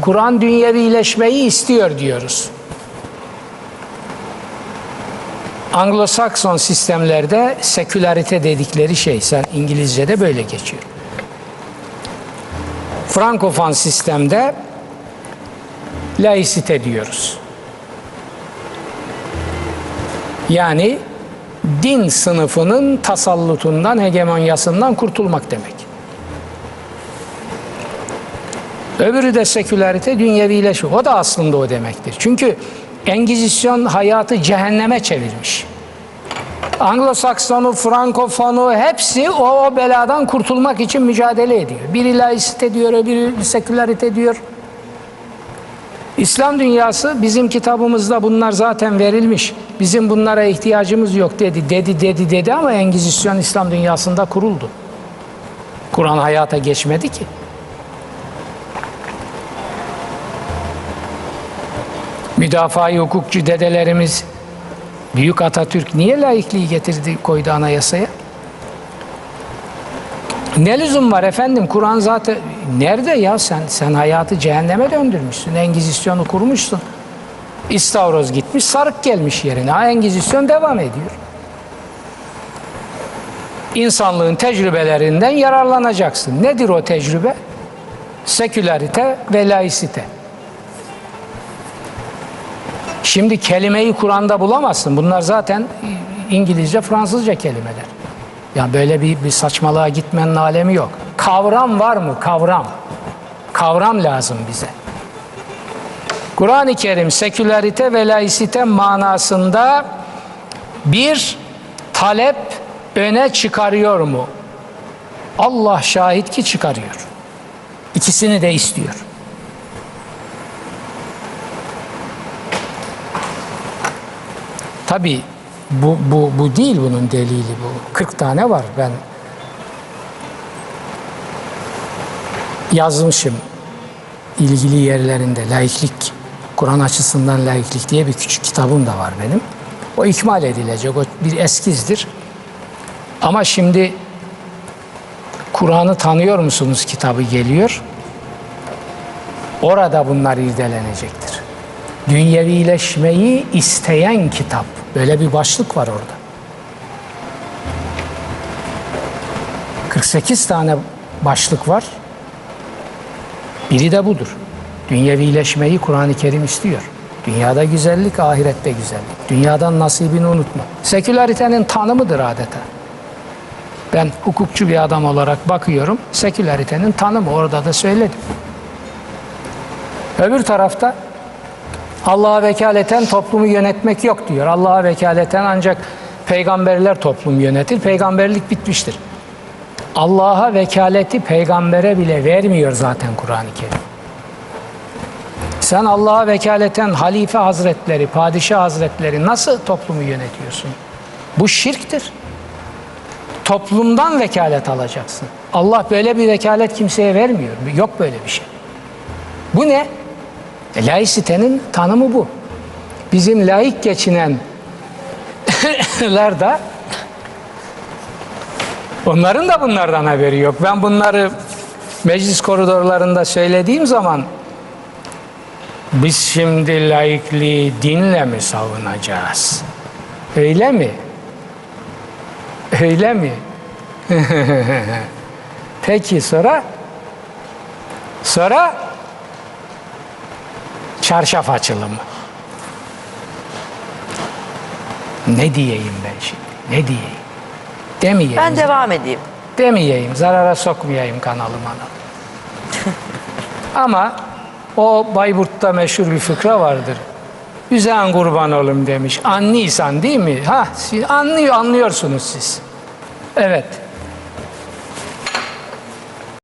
Kur'an dünyevileşmeyi istiyor diyoruz. Anglo-Sakson sistemlerde sekülarite dedikleri şey, sen İngilizce'de böyle geçiyor. Frankofon sistemde laisite diyoruz. Yani din sınıfının tasallutundan, hegemonyasından kurtulmak demek. Öbürü de sekülerite, dünyevileşme. O da aslında o demektir. Çünkü Engizisyon hayatı cehenneme çevirmiş. Anglo-Saksonu, Frankofonu hepsi o, o beladan kurtulmak için mücadele ediyor. Biri laisite diyor, öbürü sekülerite diyor. İslam dünyası bizim kitabımızda bunlar zaten verilmiş. Bizim bunlara ihtiyacımız yok dedi, dedi, dedi, dedi ama Engizisyon İslam dünyasında kuruldu. Kur'an hayata geçmedi ki. Müdafaa hukukçu dedelerimiz Büyük Atatürk niye laikliği getirdi koydu anayasaya? Ne lüzum var efendim? Kur'an zaten nerede ya sen sen hayatı cehenneme döndürmüşsün. Engizisyonu kurmuşsun. İstavroz gitmiş, sarık gelmiş yerine. Ha Engizisyon devam ediyor. İnsanlığın tecrübelerinden yararlanacaksın. Nedir o tecrübe? Sekülerite ve laisite. Şimdi kelimeyi Kur'an'da bulamazsın. Bunlar zaten İngilizce, Fransızca kelimeler. Ya böyle bir, bir saçmalığa gitmenin alemi yok. Kavram var mı? Kavram. Kavram lazım bize. Kur'an-ı Kerim sekülerite ve laisite manasında bir talep öne çıkarıyor mu? Allah şahit ki çıkarıyor. İkisini de istiyor. Tabi bu, bu, bu değil bunun delili bu. 40 tane var ben yazmışım ilgili yerlerinde laiklik, Kur'an açısından laiklik diye bir küçük kitabım da var benim. O ikmal edilecek, o bir eskizdir. Ama şimdi Kur'an'ı tanıyor musunuz kitabı geliyor. Orada bunlar irdelenecektir. Dünyevileşmeyi isteyen kitap. Böyle bir başlık var orada. 48 tane başlık var. Biri de budur. Dünyevileşmeyi Kur'an-ı Kerim istiyor. Dünyada güzellik, ahirette güzellik. Dünyadan nasibini unutma. Sekülaritenin tanımıdır adeta. Ben hukukçu bir adam olarak bakıyorum. Sekülaritenin tanımı orada da söyledim. Öbür tarafta Allah'a vekaleten toplumu yönetmek yok diyor. Allah'a vekaleten ancak peygamberler toplum yönetir. Peygamberlik bitmiştir. Allah'a vekaleti peygambere bile vermiyor zaten Kur'an-ı Kerim. Sen Allah'a vekaleten halife hazretleri, padişah hazretleri nasıl toplumu yönetiyorsun? Bu şirktir. Toplumdan vekalet alacaksın. Allah böyle bir vekalet kimseye vermiyor. Yok böyle bir şey. Bu ne? E, laisitenin tanımı bu. Bizim laik geçinenler de onların da bunlardan haberi yok. Ben bunları meclis koridorlarında söylediğim zaman biz şimdi laikliği dinle mi savunacağız? Öyle mi? Öyle mi? Peki sonra? Sonra çarşaf açılımı. Ne diyeyim ben şimdi? Ne diyeyim? Demeyeyim. Ben devam edeyim. Demeyeyim. Zarara sokmayayım kanalıma. Ama o Bayburt'ta meşhur bir fıkra vardır. Üzen kurban olum demiş. Anlıysan değil mi? Ha, anlıyor, anlıyorsunuz siz. Evet.